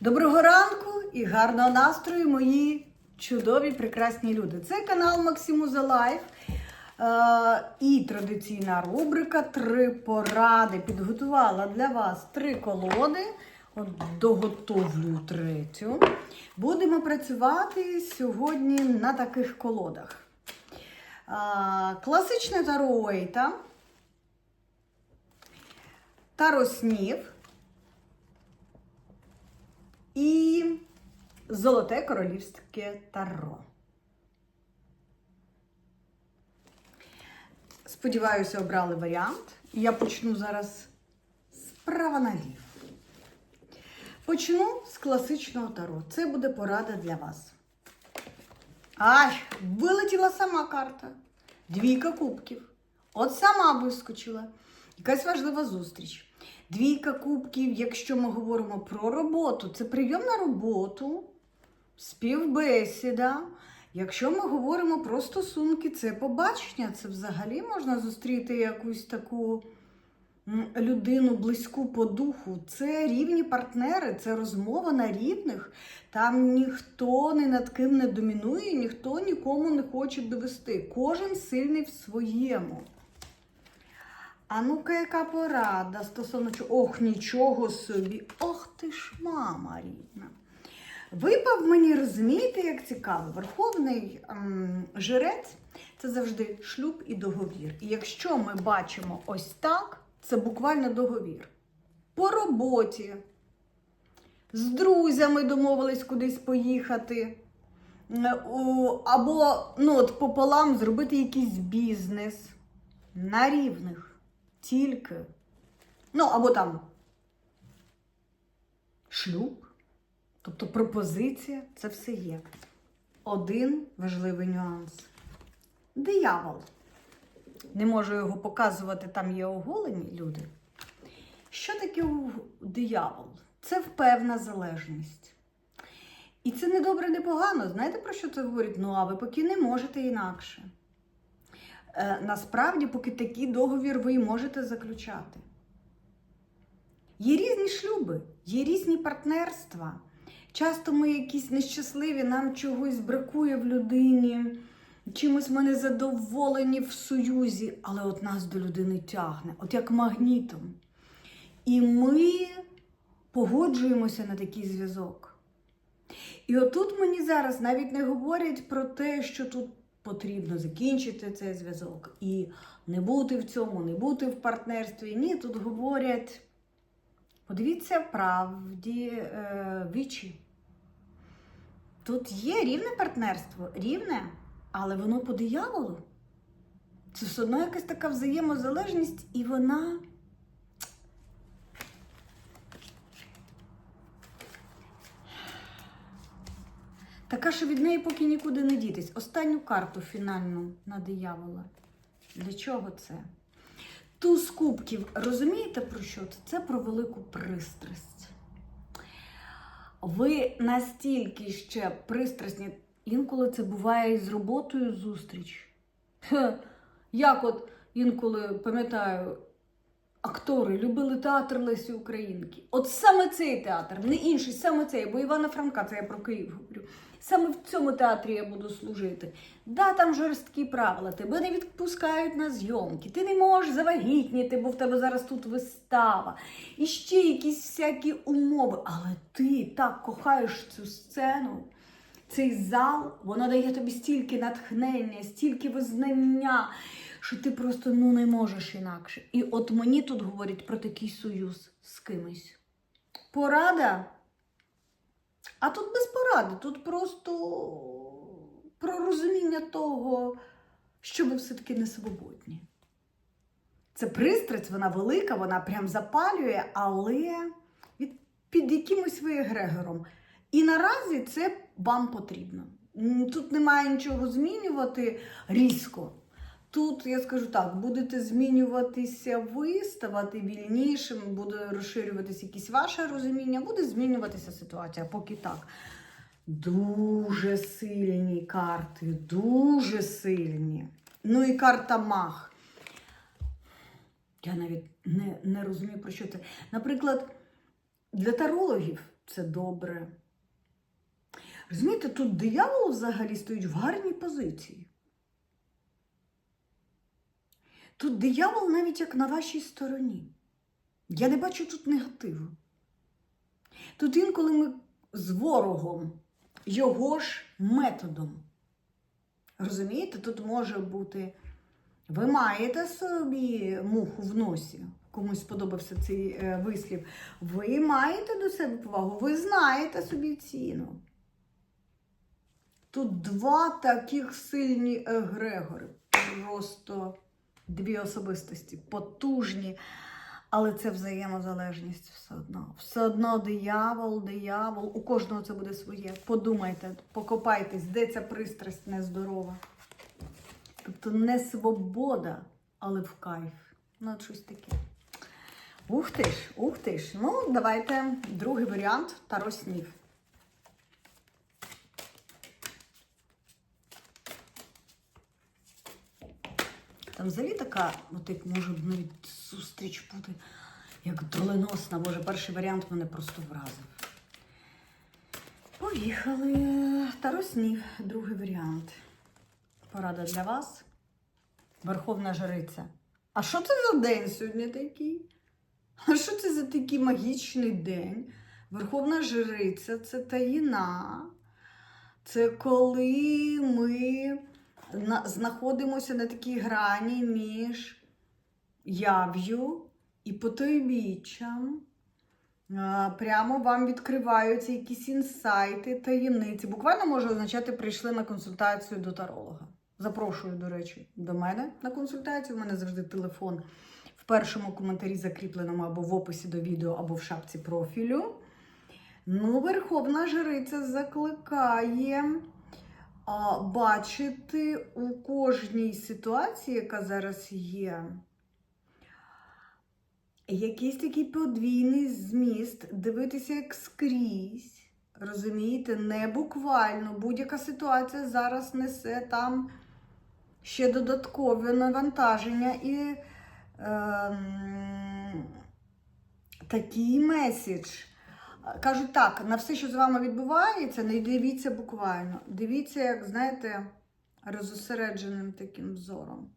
Доброго ранку і гарного настрою, мої чудові прекрасні люди. Це канал Максимуза Лайф. Е, і традиційна рубрика Три поради. Підготувала для вас три колоди. От доготовлю третю. Будемо працювати сьогодні на таких колодах. Е, класичне таро Уейта, таро снів і Золоте королівське таро. Сподіваюся, обрали варіант. Я почну зараз справа наліво. Почну з класичного таро. Це буде порада для вас. Ай, вилетіла сама карта. Двійка кубків. От сама вискочила. Якась важлива зустріч. Двійка кубків, якщо ми говоримо про роботу, це прийом на роботу, співбесіда. Якщо ми говоримо про стосунки, це побачення, це взагалі можна зустріти якусь таку людину близьку по духу. Це рівні партнери, це розмова на рівних. Там ніхто ні над ким не домінує, ніхто нікому не хоче довести. Кожен сильний в своєму. А ну-ка, яка порада стосовно чого? Ох, нічого собі. Ох ти ж, мама рідна. Випав мені, розумієте, як цікаво, верховний ем, жрець це завжди шлюб і договір. І якщо ми бачимо ось так, це буквально договір. По роботі, з друзями домовились кудись поїхати. е, Або ну, от пополам зробити якийсь бізнес на рівних. Тільки. Ну, або там шлюб. Тобто пропозиція це все є. Один важливий нюанс. Диявол. Не можу його показувати, там є оголені люди. Що таке диявол? Це впевна залежність. І це не добре, не погано. Знаєте, про що це говорить? Ну, а ви поки не можете інакше. Е, насправді, поки такий договір ви можете заключати. Є різні шлюби, є різні партнерства. Часто ми якісь нещасливі, нам чогось бракує в людині, чимось ми не задоволені в союзі, але от нас до людини тягне, от як магнітом. І ми погоджуємося на такий зв'язок. І отут мені зараз навіть не говорять про те, що тут потрібно закінчити цей зв'язок і не бути в цьому, не бути в партнерстві. Ні, тут говорять. Подивіться правді е, вічі. Тут є рівне партнерство, рівне, але воно по дияволу. Це все одно якась така взаємозалежність, і вона. Така, що від неї поки нікуди не дітись. Останню карту фінальну на диявола. Для чого це? Туз кубків. Розумієте про що це? Про велику пристрасть. Ви настільки ще пристрасні, інколи це буває і з роботою зустріч. Хе, Як от інколи пам'ятаю, актори любили театр Лесі Українки. От саме цей театр, не інший, саме цей, бо Івана Франка, це я про Київ говорю. Саме в цьому театрі я буду служити. Да, там жорсткі правила, тебе не відпускають на зйомки, ти не можеш завагітніти, бо в тебе зараз тут вистава. І ще якісь всякі умови. Але ти так кохаєш цю сцену, цей зал, воно дає тобі стільки натхнення, стільки визнання, що ти просто ну, не можеш інакше. І от мені тут говорять про такий союз з кимось. Порада. А тут без поради, тут просто про розуміння того, що ви все-таки не свободні. Це пристрасть, вона велика, вона прям запалює, але від, під якимось ви егрегором. І наразі це вам потрібно. Тут немає нічого змінювати різко. Тут, я скажу так, будете змінюватися ви, ставати вільнішим, буде розширюватися якесь ваше розуміння, буде змінюватися ситуація, поки так. Дуже сильні карти, дуже сильні. Ну і карта Мах. Я навіть не, не розумію, про що це. Наприклад, для тарологів це добре. Розумієте, тут диявол взагалі стоїть в гарній позиції. Тут диявол навіть як на вашій стороні. Я не бачу тут негативу. Тут інколи ми з ворогом, його ж методом. Розумієте, тут може бути. Ви маєте собі муху в носі, комусь сподобався цей е, вислів. Ви маєте до себе повагу, ви знаєте собі ціну. Тут два таких сильні егрегори. Просто дві особистості, потужні. Але це взаємозалежність все одно. Все одно диявол, диявол. У кожного це буде своє. Подумайте, покопайтесь, де ця пристрасть нездорова. Тобто не свобода, але в кайф. Ну, от щось таке. Ух ти ж, ух ти ж. Ну, давайте другий варіант Таро снів. Взагалі така, от як може навіть зустріч бути, як доленосна. Боже, перший варіант мене просто вразив. Поїхали. Таро снів, другий варіант. Порада для вас. Верховна жриця. А що це за день сьогодні такий? А що це за такий магічний день? Верховна жриця це таїна. Це коли ми знаходимося на такій грані між яв'ю і потойбіччям. Прямо вам відкриваються якісь інсайти, таємниці. Буквально може означати, прийшли на консультацію до таролога. Запрошую, до речі, до мене на консультацію. У мене завжди телефон в першому коментарі закріпленому або в описі до відео, або в шапці профілю. Ну, Верховна Жриця закликає бачити у кожній ситуації, яка зараз є, якийсь такий подвійний зміст, дивитися як скрізь. Розумієте, не буквально. Будь-яка ситуація зараз несе там ще додаткове навантаження і ем, такий меседж. Кажуть так, на все, що з вами відбувається, не дивіться буквально. Дивіться, як, знаєте, розосередженим таким зором.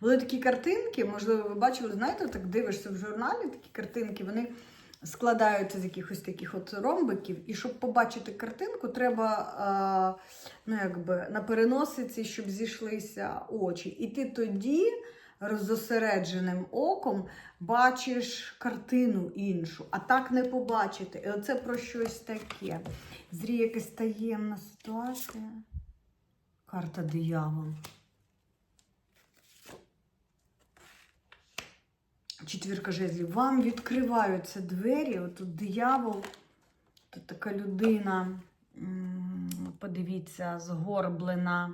Були такі картинки, можливо, ви бачили, знаєте, так дивишся в журналі такі картинки, вони складаються з якихось таких от ромбиків. І щоб побачити картинку, треба ну, якби, на переносиці, щоб зійшлися очі. І ти тоді розосередженим оком бачиш картину іншу, а так не побачити. І оце про щось таке. Зрі якась таємна ситуація. Карта диявол. Четвірка жезлів. Вам відкриваються двері. Отут диявол, тут така людина, подивіться, згорблена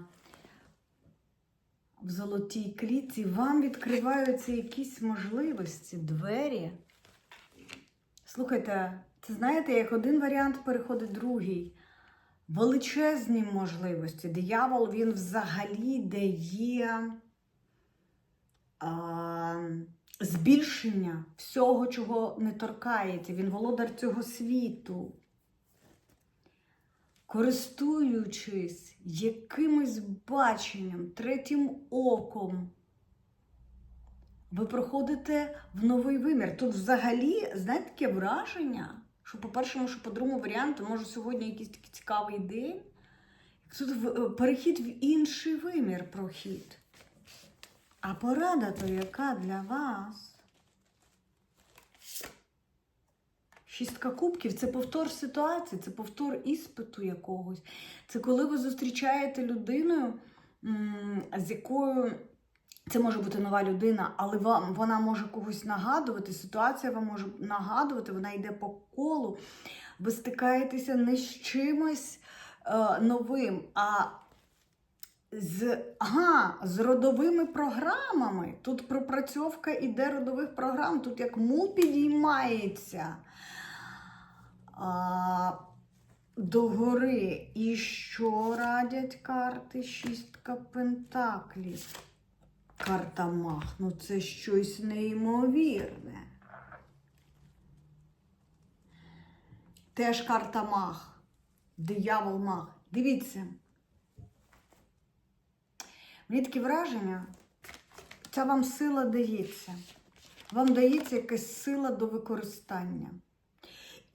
в золотій клітці. Вам відкриваються якісь можливості, двері. Слухайте, це знаєте, як один варіант переходить другий. Величезні можливості. Диявол він взагалі дає а, збільшення всього, чого не торкається. Він володар цього світу. Користуючись якимось баченням, третім оком, ви проходите в новий вимір. Тут взагалі, знаєте, таке враження, що по першому, що по другому варіанту, може сьогодні якийсь такий цікавий день. Тут перехід в інший вимір прохід. А порада то яка для вас? Шістка кубків це повтор ситуації, це повтор іспиту якогось. Це коли ви зустрічаєте людину, з якою це може бути нова людина, але вам вона може когось нагадувати. Ситуація вам може нагадувати, вона йде по колу. Ви стикаєтеся не з чимось е, новим, а з, ага, з родовими програмами. Тут пропрацьовка іде родових програм, тут як мул підіймається а, догори. І що радять карти? Шістка пентаклів. Карта Мах. Ну це щось неймовірне. Теж карта маг. Диявол маг. Дивіться. Мені таке враження, ця вам сила дається. Вам дається якась сила до використання.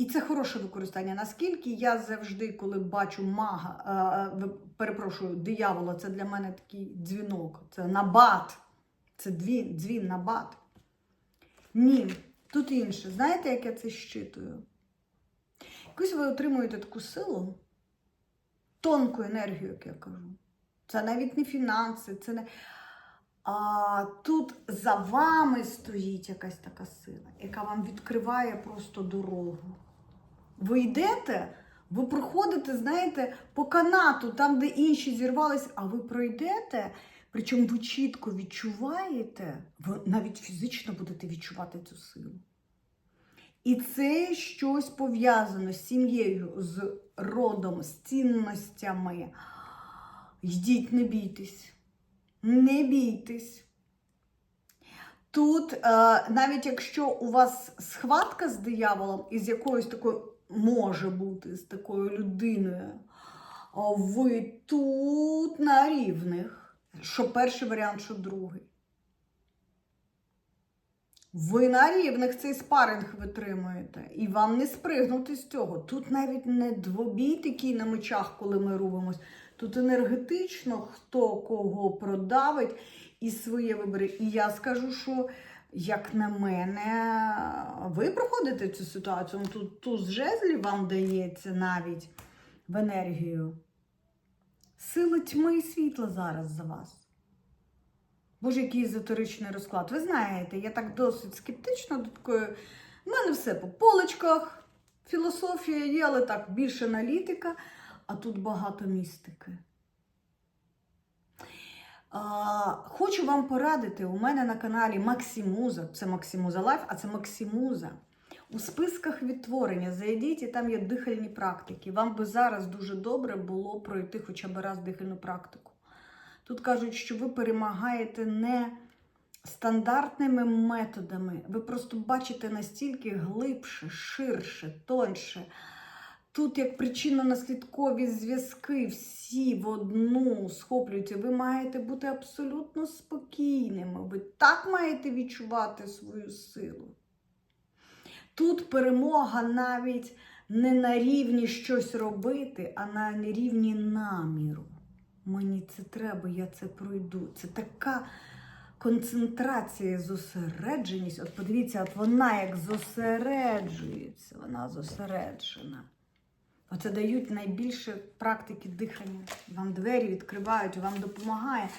І це хороше використання. Наскільки я завжди, коли бачу мага, е, перепрошую, диявола, це для мене такий дзвінок, це набат. Це дзвін, дзвін, набат. Ні, тут інше. Знаєте, як я це щитую? Якось ви отримуєте таку силу, тонку енергію, як я кажу. Це навіть не фінанси, це не. А тут за вами стоїть якась така сила, яка вам відкриває просто дорогу. Ви йдете, ви проходите, знаєте, по канату, там, де інші зірвались, а ви пройдете, причому ви чітко відчуваєте, ви навіть фізично будете відчувати цю силу. І це щось пов'язано з сім'єю, з родом, з цінностями. Йдіть, не бійтесь. Не бійтесь. Тут, е, навіть якщо у вас схватка з дияволом, і з якоюсь такою може бути, з такою людиною, ви тут на рівних. Що перший варіант, що другий. Ви на рівних цей спаринг витримуєте, і вам не спригнути з цього. Тут навіть не двобій такий на мечах, коли ми рубимось. Тут енергетично хто кого продавить і своє вибере. І я скажу, що, як на мене, ви проходите цю ситуацію. Ну, Тут туз жезлів вам дається навіть в енергію. Сили тьми і світла зараз за вас. Боже, який езотеричний розклад. Ви знаєте, я так досить скептично до такої. У мене все по полочках. Філософія є, але так, більше аналітика, а тут багато містики. Хочу вам порадити, у мене на каналі Максимуза, це Максимуза Лайф, а це Максимуза. У списках відтворення зайдіть, і там є дихальні практики. Вам би зараз дуже добре було пройти хоча б раз дихальну практику. Тут кажуть, що ви перемагаєте не стандартними методами. Ви просто бачите настільки глибше, ширше, тоньше. Тут як причинно-наслідкові зв'язки всі в одну схоплюються. Ви маєте бути абсолютно спокійними. Ви так маєте відчувати свою силу. Тут перемога навіть не на рівні щось робити, а на рівні наміру. Мені це треба, я це пройду. Це така концентрація, зосередженість. От подивіться, от вона як зосереджується, вона зосереджена. Оце дають найбільше практики дихання. Вам двері відкривають, вам допомагає.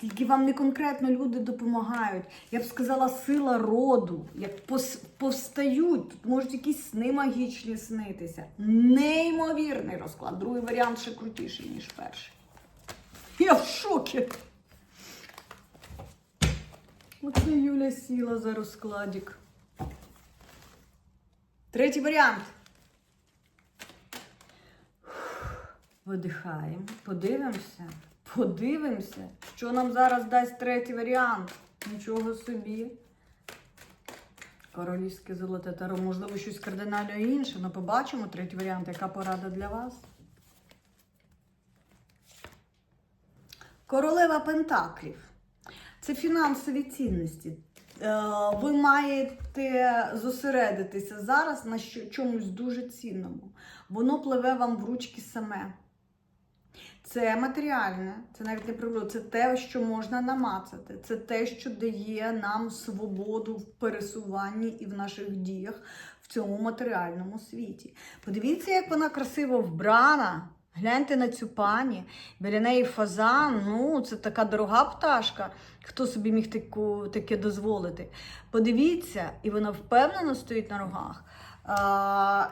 Тільки вам не конкретно люди допомагають. Я б сказала, сила роду. Як повстають, тут можуть якісь сни магічні снитися. Неймовірний розклад. Другий варіант ще крутіший, ніж перший. Я в шокі. Оце Юля сіла за розкладик. Третій варіант. Видихаємо, подивимося, подивимося, що нам зараз дасть третій варіант. Нічого собі. Королівське золоте таро, можливо, щось кардинально інше, але побачимо третій варіант, яка порада для вас. Королева Пентаклів. Це фінансові цінності. Е, Ви маєте зосередитися зараз на чомусь дуже цінному. Воно пливе вам в ручки саме. Це матеріальне, це навіть не приводу, це те, що можна намацати. Це те, що дає нам свободу в пересуванні і в наших діях в цьому матеріальному світі. Подивіться, як вона красиво вбрана. Гляньте на цю пані. Біля неї фазан. Ну, це така дорога пташка. Хто собі міг таку, таке дозволити? Подивіться, і вона впевнено стоїть на рогах. А,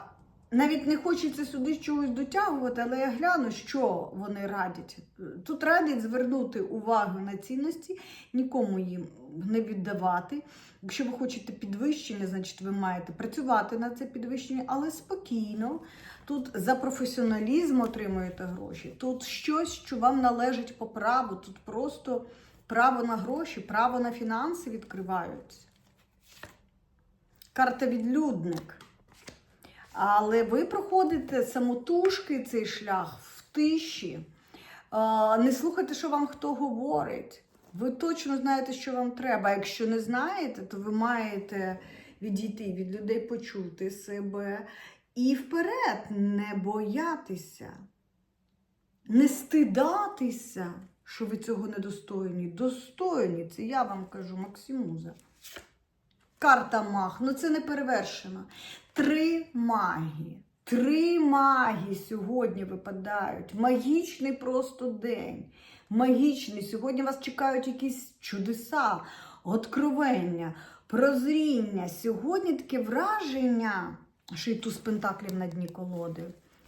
навіть не хочеться сюди чогось дотягувати, але я гляну, що вони радять. Тут радять звернути увагу на цінності, нікому їм не віддавати. Якщо ви хочете підвищення, значить ви маєте працювати на це підвищення, але спокійно. Тут за професіоналізм отримуєте гроші. Тут щось, що вам належить по праву. Тут просто право на гроші, право на фінанси відкриваються. Карта відлюдник. Але ви проходите самотужки цей шлях в тиші. Не слухайте, що вам хто говорить. Ви точно знаєте, що вам треба. Якщо не знаєте, то ви маєте відійти від людей, почути себе і вперед не боятися, не стидатися, що ви цього недостойні. Достойні, це я вам кажу, Максимуза. Карта маг, ну це не перевершено. Три магії. Три магії сьогодні випадають. Магічний просто день. Магічний. Сьогодні вас чекають якісь чудеса, откровення, прозріння. Сьогодні таке враження, що й туз пентаклів на дні колоди.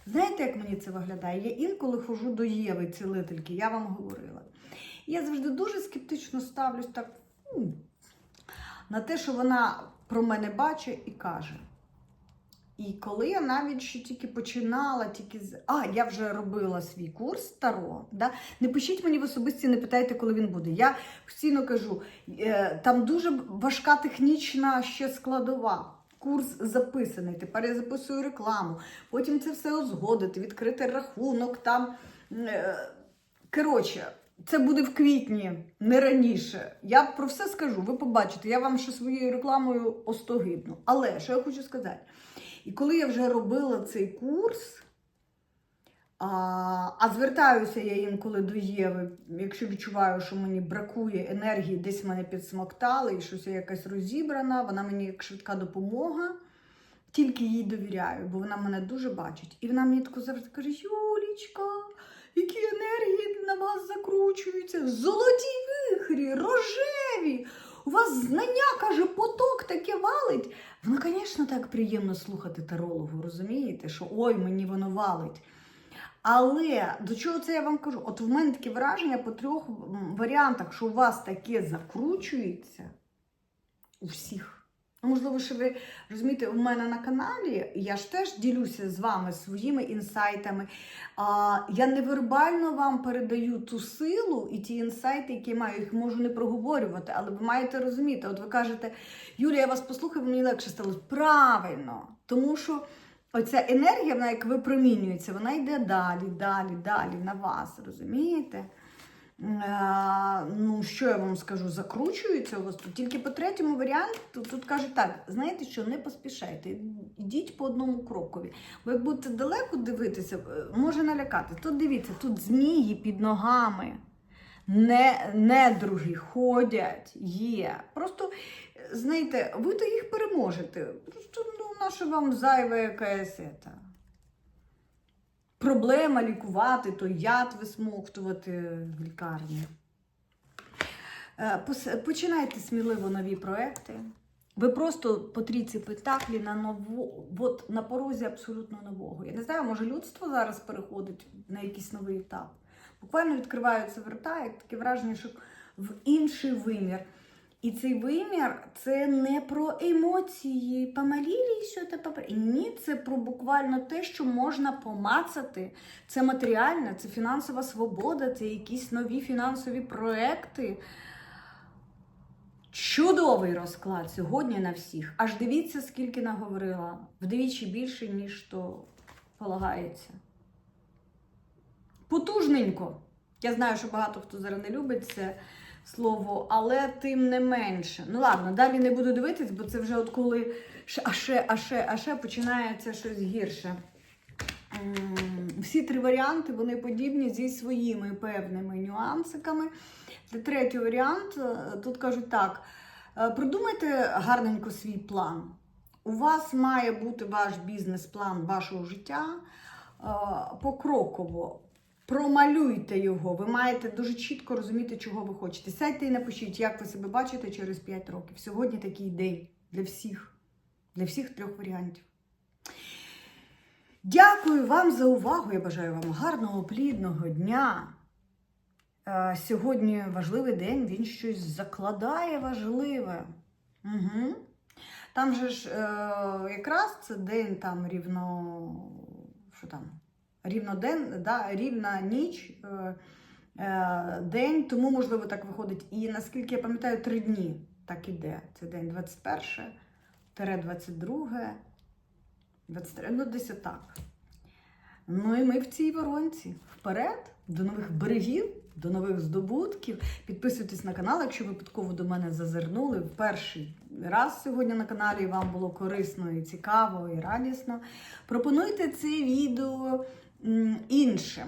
Знаєте, як мені це виглядає? Я інколи ходжу до Єви, цілительки, я вам говорила. Я завжди дуже скептично ставлюсь так на те, що вона про мене бачить і каже. І коли я навіть ще тільки починала, тільки з. А, я вже робила свій курс Таро. Да? Не пишіть мені в особисті, не питайте, коли він буде. Я постійно кажу, е, там дуже важка технічна ще складова. Курс записаний. Тепер я записую рекламу, потім це все узгодити, відкрити рахунок там. Е, Коротше, це буде в квітні, не раніше. Я про все скажу, ви побачите, я вам ще своєю рекламою остогидну. Але що я хочу сказати? І коли я вже робила цей курс, а, а звертаюся я інколи до Єви, якщо відчуваю, що мені бракує енергії, десь мене підсмоктали, і щось я якась розібрана, вона мені як швидка допомога, тільки їй довіряю, бо вона мене дуже бачить. І вона мені таку завжди каже: Юлічка, які енергії на вас закручуються, золоті вихрі, рожеві. У вас знання, каже, поток таке валить. Воно, звісно, так приємно слухати тарологу, розумієте, що ой, мені воно валить. Але до чого це я вам кажу? От в мене таке враження по трьох варіантах, що у вас таке закручується у всіх. Можливо, що ви розумієте, у мене на каналі я ж теж ділюся з вами своїми інсайтами. А, я невербально вам передаю ту силу і ті інсайти, які маю, їх можу не проговорювати, але ви маєте розуміти. От ви кажете, Юлія, я вас послухав, мені легше стало. Правильно, тому що оця енергія, вона як випромінюється, вона йде далі, далі, далі на вас, розумієте? Е, ну, що я вам скажу, закручується у вас тут. Тільки по третьому варіанту тут, кажуть так, знаєте що, не поспішайте, йдіть по одному крокові. Бо як будете далеко дивитися, е, може налякати. Тут дивіться, тут змії під ногами, не, недруги ходять, є. Просто, е, знаєте, ви то їх переможете. Просто, ну, наша вам зайва якась ета проблема лікувати, то яд висмоктувати в лікарні. Е, Починайте сміливо нові проекти. Ви просто по трійці пентаклі на нову, от на порозі абсолютно нового. Я не знаю, може людство зараз переходить на якийсь новий етап. Буквально відкриваються врата, як таке враження, що в інший вимір. І цей вимір це не про емоції, помалілі, що те папер. Ні, це про буквально те, що можна помацати. Це матеріальне, це фінансова свобода, це якісь нові фінансові проекти. Чудовий розклад сьогодні на всіх. Аж дивіться, скільки наговорила. Вдвічі більше, ніж то полагається. Потужненько. Я знаю, що багато хто зараз не любить це слово, але тим не менше. Ну ладно, далі не буду дивитись, бо це вже от коли ще- а ще, а ще, а ще починається щось гірше. Всі три варіанти вони подібні зі своїми певними нюансиками. Третій варіант е, тут кажуть так: е, продумайте гарненько свій план. У вас має бути ваш бізнес-план вашого життя е, покроково. Промалюйте його. Ви маєте дуже чітко розуміти, чого ви хочете. Сядьте і напишіть, як ви себе бачите через 5 років. Сьогодні такий день для всіх, для всіх трьох варіантів. Дякую вам за увагу. Я бажаю вам гарного, плідного дня. Е, Сьогодні важливий день, він щось закладає важливе. Угу. Там же ж е, якраз це день там рівно. Що там? Рівноден, да, рівна ніч, е, е, день, тому, можливо, так виходить. І наскільки я пам'ятаю, три дні так іде. Це день 21, 22 23, ну десь отак. Ну і ми в цій воронці. Вперед, до нових берегів, до нових здобутків. Підписуйтесь на канал, якщо випадково до мене зазирнули в перший раз сьогодні на каналі вам було корисно і цікаво, і радісно. Пропонуйте це відео іншим.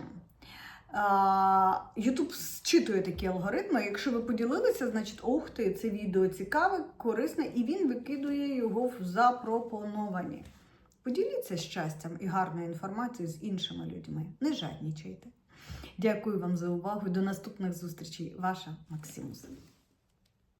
Ютуб зчитує такі алгоритми. Якщо ви поділилися, значить, ох ти, це відео цікаве, корисне, і він викидує його в запропоновані. Поділіться щастям і гарною інформацією з іншими людьми. Не жаднічайте. Дякую вам за увагу. До наступних зустрічей. Ваша Максимус.